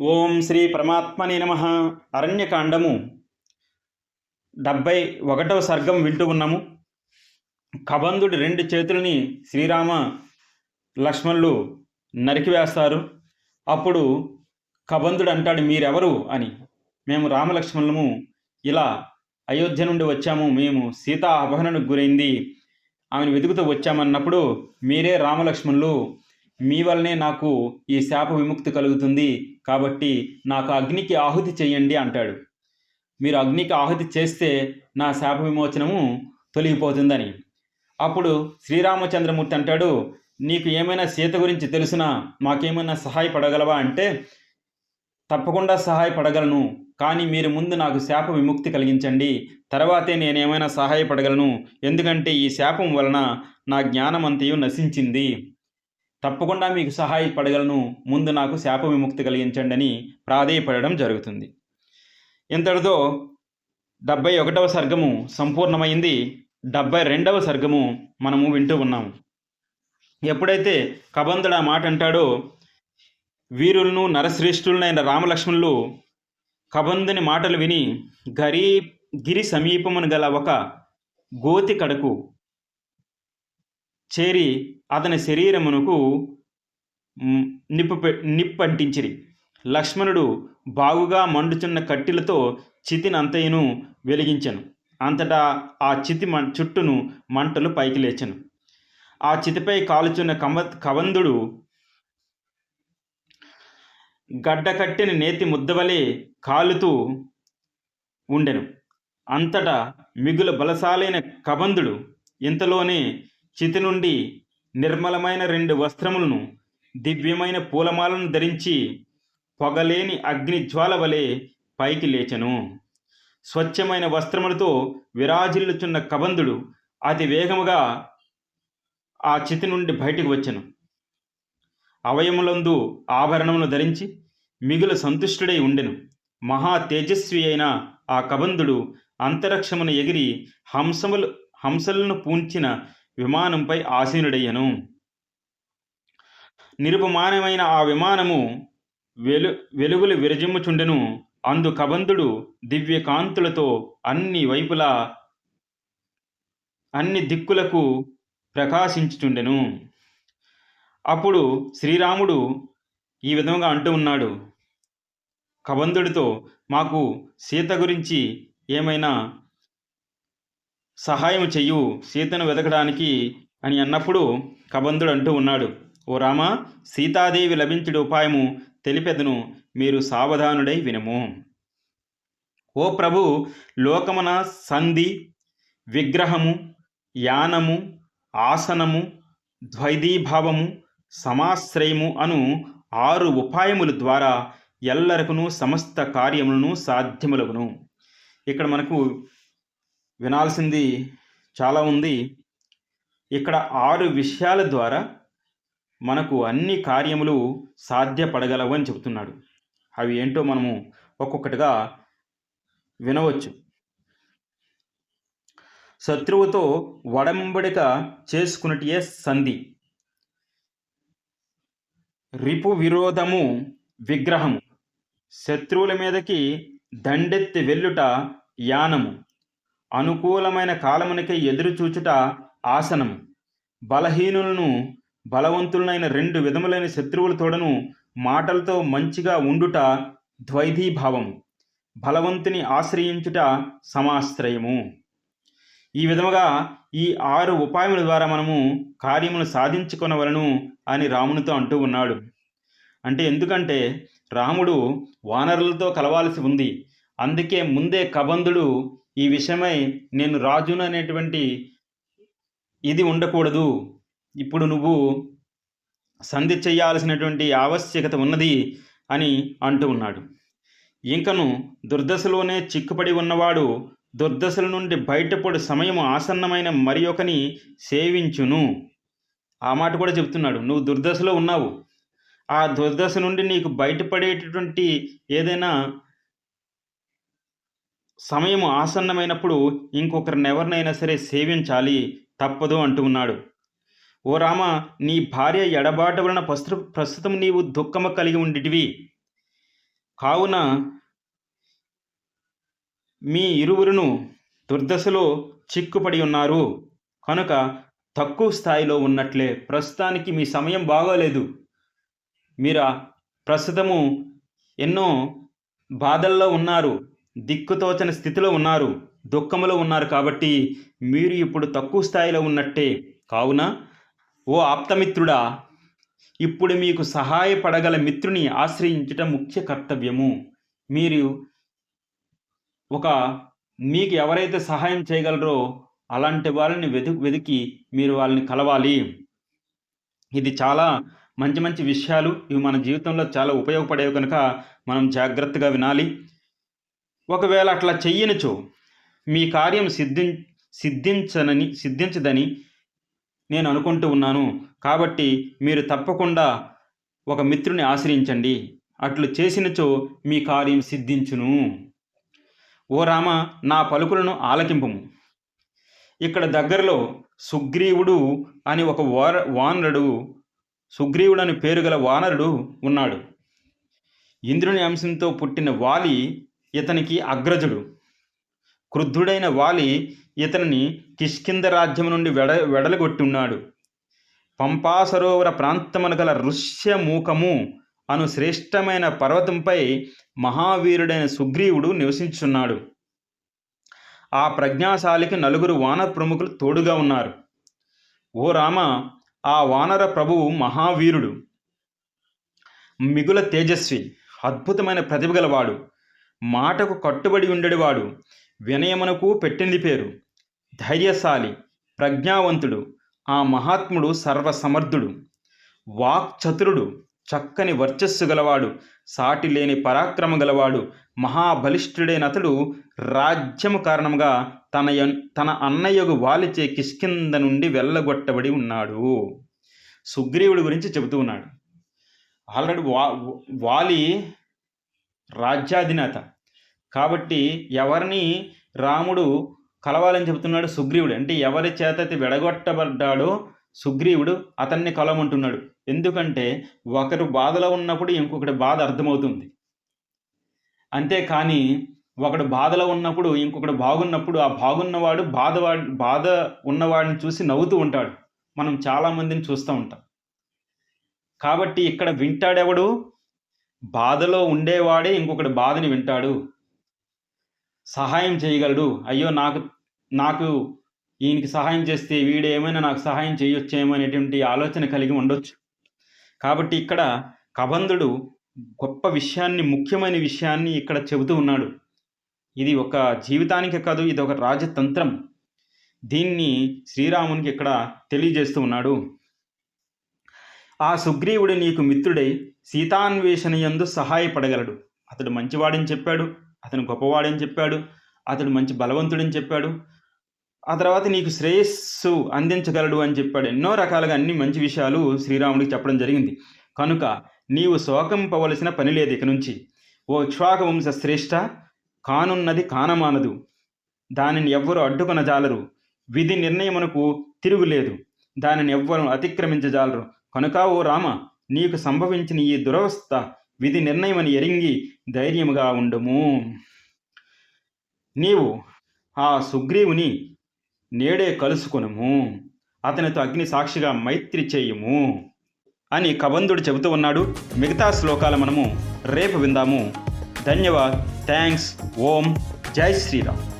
ఓం శ్రీ పరమాత్మని నమ. అరణ్యకాండము డెబ్భై ఒకటవ సర్గం వింటూ ఉన్నాము. కబంధుడి రెండు చేతులని శ్రీరామ లక్ష్మణులు నరికివేస్తారు అప్పుడు కబంధుడు అంటాడు మీరెవరు? అని. మేము రామలక్ష్మణులము. ఇలా అయోధ్య నుండి వచ్చాము. మేము సీత అపహరణకు గురైంది. ఆమెను వెతుకుతూ వచ్చామన్నప్పుడు మీరే రామలక్ష్మణులు. మీ వల్లనే నాకు ఈ శాప విముక్తి కలుగుతుంది కాబట్టి నాకు అగ్నికి ఆహుతి చేయండి అంటాడు. మీరు అగ్నికి ఆహుతి చేస్తే నా శాప విమోచనము తొలగిపోతుందని. అప్పుడు శ్రీరామచంద్రమూర్తి అంటాడు నీకు ఏమైనా సీత గురించి తెలుసునా? మాకేమైనా సహాయపడగలవా? అంటే తప్పకుండా సహాయపడగలను కానీ మీరు ముందు నాకు శాప విముక్తి కలిగించండి. తర్వాతే నేనేమైనా సహాయపడగలను ఎందుకంటే ఈ శాపం వలన నా జ్ఞానమంతయు నశించింది. తప్పకుండా మీకు సహాయపడగలను ముందు నాకు శాప విముక్తి కలిగించండి అని ప్రాధేయపడడం జరుగుతుంది. ఇంతటితో డెబ్బై ఒకటవ సర్గము సంపూర్ణమైంది. డెబ్బై రెండవ సర్గము మనము వింటూ ఉన్నాము ఎప్పుడైతే కబంధుడు ఆ మాట అంటాడో వీరులను నరశ్రేష్ఠులనైన రామలక్ష్మణులు కబంధుని మాటలు విని గరి గిరి సమీపమును గల ఒక గోతి కడకు చేరి అతని శరీరమునకు నిప్పు పె- నిప్పంటించిరి. లక్ష్మణుడు బాగుగా మండుచున్న కట్టెలతో చితినంతయును వెలిగించను. అంతటా ఆ చితి మ చుట్టూను మంటలు పైకి లేచను. ఆ చితిపై కాలుచున్న కమ కవందుడు గడ్డకట్టిన నేతి ముద్దవలే కాలుతూ ఉండెను. అంతటా మిగుల బలశాలైన కబంధుడు ఇంతలోనే చితి నుండి నిర్మలమైన రెండు వస్త్రములను దివ్యమైన పూలమాలను ధరించి పొగలేని అగ్ని జ్వాల వలె పైకి లేచెను. స్వచ్ఛమైన వస్త్రములతో విరాజిల్లుచున్న కబందుడు అతి వేగముగా ఆ చితి నుండి బయటికి వచ్చెను. అవయములందు ఆభరణములు ధరించి మిగులు సంతుష్టుడై ఉండెను. మహా తేజస్వి అయిన ఆ కబందుడు అంతరిక్షమున ఎగిరి హంసములు హంసలను పూంచిన విమానంపై ఆసీనుడయ్యను. నిరుపమానమైన ఆ విమానము వెలు వెలుగులు విరజిమ్ముచుండెను. అందు కబంధుడు దివ్య కాంతులతో అన్ని వైపులా అన్ని దిక్కులకు ప్రకాశించుచుండెను. అప్పుడు శ్రీరాముడు ఈ విధంగా అంటూ ఉన్నాడు. కబంధుడితో మాకు సీత గురించి ఏమైనా సహాయం చెయ్యు సీతను వెతకడానికి అని అన్నప్పుడు కబంధుడు అంటూ ఉన్నాడు. ఓ రామ సీతాదేవి లభించుడు ఉపాయము తెలిపెదను మీరు సావధానుడై వినము. ఓ ప్రభు లోకమున సంధి విగ్రహము యానము ఆసనము ద్వైదీభావము సమాశ్రయము అను ఆరు ఉపాయముల ద్వారా ఎల్లరకును సమస్త కార్యములను సాధ్యములగును. ఇక్కడ మనకు వినాల్సింది చాలా ఉంది. ఇక్కడ ఆరు విషయాల ద్వారా మనకు అన్ని కార్యములు సాధ్యపడగలవు అని చెబుతున్నాడు. అవి ఏంటో మనము ఒక్కొక్కటిగా వినవచ్చు. శత్రువుతో వడంబడిక చేసుకున్నటియే సంధి. రిపు విరోధము విగ్రహము. శత్రువుల మీదకి దండెత్తి వెళ్ళుట యానము. అనుకూలమైన కాలమునకై ఎదురు చూచుట ఆసనం బలహీనులను బలవంతులైన రెండు విధములైన శత్రువులతోడను మాటలతో మంచిగా ఉండుట ద్వైధీభావము. బలవంతుని ఆశ్రయించుట సమాశ్రయము. ఈ విధముగా ఈ ఆరు ఉపాయముల ద్వారా మనము కార్యములు సాధించుకొనవలను అని రామునితో అంటూ ఉన్నాడు. అంటే ఎందుకంటే రాముడు వానరులతో కలవాల్సి ఉంది. అందుకే ముందే కబంధుడు ఈ విషయమై నేను రాజును అనేటువంటి ఇది ఉండకూడదు. ఇప్పుడు నువ్వు సంధి చేయాల్సినటువంటి ఆవశ్యకత ఉన్నది అని అంటూ ఉన్నాడు. ఇంకను దుర్దశలోనే చిక్కుపడి ఉన్నవాడు దుర్దశల నుండి బయటపడు సమయం ఆసన్నమైన మరి ఒకని సేవించును. ఆ మాట కూడా చెప్తున్నాడు. నువ్వు దుర్దశలో ఉన్నావు. ఆ దుర్దశ నుండి నీకు బయటపడేటటువంటి ఏదైనా సమయం ఆసన్నమైనప్పుడు ఇంకొకరిని ఎవరినైనా సరే సేవించాలి తప్పదు అంటూ ఉన్నాడు. ఓ రామ నీ భార్య ఎడబాటు వలన ప్రస్తు ప్రస్తుతం నీవు దుఃఖము కలిగి ఉండిటివి. కావున మీ ఇరువురును దుర్దశలో చిక్కుపడి ఉన్నారు. కనుక తక్కువ స్థాయిలో ఉన్నట్లే ప్రస్తుతానికి మీ సమయం బాగోలేదు. మీరు ప్రస్తుతము ఎన్నో బాధల్లో ఉన్నారు. దిక్కుతోచని స్థితిలో ఉన్నారు దుఃఖములో ఉన్నారు కాబట్టి మీరు ఇప్పుడు తక్కువ స్థాయిలో ఉన్నట్టే. కావున ఓ ఆప్తమిత్రుడా ఇప్పుడు మీకు సహాయపడగల మిత్రుని ఆశ్రయించటం ముఖ్య కర్తవ్యము. మీరు ఒక మీకు ఎవరైతే సహాయం చేయగలరో అలాంటి వాళ్ళని వెతు వెతికి మీరు వాళ్ళని కలవాలి. ఇది చాలా మంచి మంచి విషయాలు. ఇవి మన జీవితంలో చాలా ఉపయోగపడేవి కనుక మనం జాగ్రత్తగా వినాలి. ఒకవేళ అట్లా చెయ్యనిచో మీ కార్యం సిద్ధి సిద్ధించనని సిద్ధించదని నేను అనుకుంటూ ఉన్నాను. కాబట్టి మీరు తప్పకుండా ఒక మిత్రుని ఆశ్రయించండి. అట్లు చేసినచో మీ కార్యం సిద్ధించును. ఓ రామ నా పలుకులను ఆలకింపము. ఇక్కడ దగ్గరలో సుగ్రీవుడు అని ఒక వార వానరుడు సుగ్రీవుడు అని పేరు గల వానరుడు ఉన్నాడు. ఇంద్రుని అంశంతో పుట్టిన వాలి ఇతనికి అగ్రజుడు. క్రుద్ధుడైన వాలి ఇతనిని కిష్కింద రాజ్యం నుండి వెడ వెడలగొట్టున్నాడు. పంపా సరోవర ప్రాంతమున గల ఋష్యమూకము అను శ్రేష్టమైన పర్వతంపై మహావీరుడైన సుగ్రీవుడు నివసించున్నాడు. ఆ ప్రజ్ఞాశాలికి నలుగురు వానర ప్రముఖులు తోడుగా ఉన్నారు. ఓ రామ ఆ వానర ప్రభువు మహావీరుడు. మిగుల తేజస్వి అద్భుతమైన ప్రతిభ గలవాడు. మాటకు కట్టుబడి ఉండేవాడు. వినయమునకు పెట్టింది పేరు. ధైర్యశాలి ప్రజ్ఞావంతుడు ఆ మహాత్ముడు సర్వసమర్థుడు. వాక్చతురుడు చక్కని వర్చస్సు గలవాడు సాటి లేని పరాక్రమ గలవాడు మహాబలిష్ఠుడైనతడు రాజ్యము కారణంగా తన తన అన్నయ్యకు వాలిచే కిష్కింద నుండి వెళ్ళగొట్టబడి ఉన్నాడు. సుగ్రీవుడి గురించి చెబుతూ ఉన్నాడు. ఆల్రెడీ వా వాలి రాజ్యాధినేత. కాబట్టి ఎవరిని రాముడు కలవాలని చెబుతున్నాడు? సుగ్రీవుడు. అంటే ఎవరి చేత విడగొట్టబడ్డాడో సుగ్రీవుడు అతన్ని కలవమంటున్నాడు. ఎందుకంటే ఒకరు బాధలో ఉన్నప్పుడు ఇంకొకటి బాధ అర్థమవుతుంది. అంతేకాని ఒకడు బాధలో ఉన్నప్పుడు ఇంకొకడు బాగున్నప్పుడు ఆ బాగున్నవాడు బాధవాడు బాధ ఉన్నవాడిని చూసి నవ్వుతూ ఉంటాడు. మనం చాలామందిని చూస్తూ ఉంటాం. కాబట్టి ఇక్కడ వింటాడెవడు? బాధలో ఉండేవాడే ఇంకొకటి బాధని వింటాడు. సహాయం చేయగలడు. అయ్యో నాకు నాకు ఈయనకి సహాయం చేస్తే వీడు ఏమైనా నాకు సహాయం చేయొచ్చేమో అనేటువంటి ఆలోచన కలిగి ఉండొచ్చు. కాబట్టి ఇక్కడ కబంధుడు గొప్ప విషయాన్ని ముఖ్యమైన విషయాన్ని ఇక్కడ చెబుతూ ఉన్నాడు. ఇది ఒక జీవితానికి కాదు ఇది ఒక రాజతంత్రం. దీన్ని శ్రీరామునికి ఇక్కడ తెలియజేస్తూ ఉన్నాడు. ఆ సుగ్రీవుడు నీకు మిత్రుడై సీతాన్వేషణ యందు సహాయపడగలడు. అతడు మంచివాడని చెప్పాడు. అతను గొప్పవాడని చెప్పాడు. అతడు మంచి బలవంతుడని చెప్పాడు. ఆ తర్వాత నీకు శ్రేయస్సు అందించగలడు అని చెప్పాడు. ఎన్నో రకాలుగా అన్ని మంచి విషయాలు శ్రీరాముడికి చెప్పడం జరిగింది. కనుక నీవు శోకంపవలసిన పని లేదు ఇక నుంచి. ఓ ఇక్ష్వాక వంశ శ్రేష్ఠ కానున్నది కానమానదు. దానిని ఎవ్వరు అడ్డుకొనజాలరు విధి నిర్ణయమునకు తిరుగులేదు. దానిని ఎవ్వరు అతిక్రమించజాలరు కనుక ఓ రామ నీకు సంభవించిన ఈ దురవస్థ విధి నిర్ణయమని ఎరింగి ధైర్యముగా ఉండము. నీవు ఆ సుగ్రీవుని నేడే కలుసుకునము. అతనితో అగ్ని సాక్షిగా మైత్రి చేయుము అని కబంధుడు చెబుతూ ఉన్నాడు. మిగతా శ్లోకాలు మనము రేపు విందాము. ధన్యవాద్. థ్యాంక్స్. ఓం. జై శ్రీరామ్.